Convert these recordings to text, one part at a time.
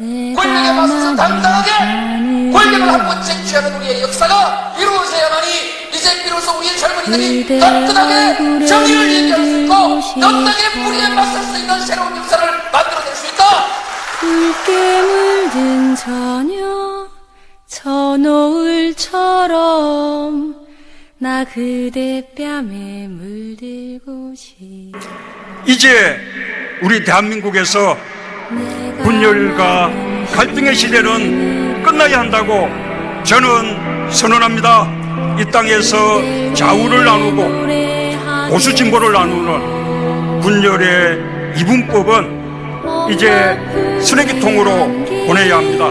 권력에 맞서서 당당하게! 권력을 한 번 쟁취하는 우리의 역사가 이루어져야만이 이제 비로소 우리의 젊은이들이 떳떳하게 정의를 얘기할 수 있고 떳떳하게 불의에 맞설 수 있는 새로운 역사를 만들어낼 수 있다! 붉게 물든 저녁 저 노을처럼 나 그대 뺨에 물들고 싶 이제 우리 대한민국에서 내가 분열과 갈등의 시대는 끝나야 한다고 저는 선언합니다. 이 땅에서 좌우를 나누고 보수 진보를 나누는 분열의 이분법은 이제 쓰레기통으로 보내야 합니다.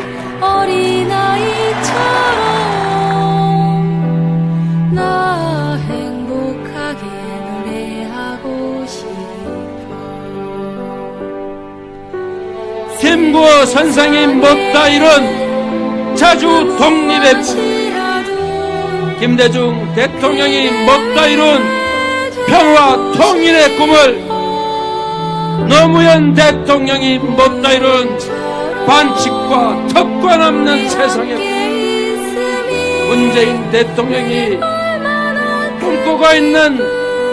김구호 선생님 먹다 이룬 자주 독립의 김대중 대통령이 먹다 이룬 평화 통일의 꿈을 노무현 대통령이 먹다 이룬 반칙과 특권 없는 세상의 꿈 문재인 대통령이 꿈꾸고 있는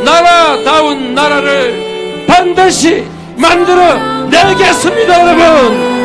나라다운 나라를 반드시 만들어 내겠습니다 여러분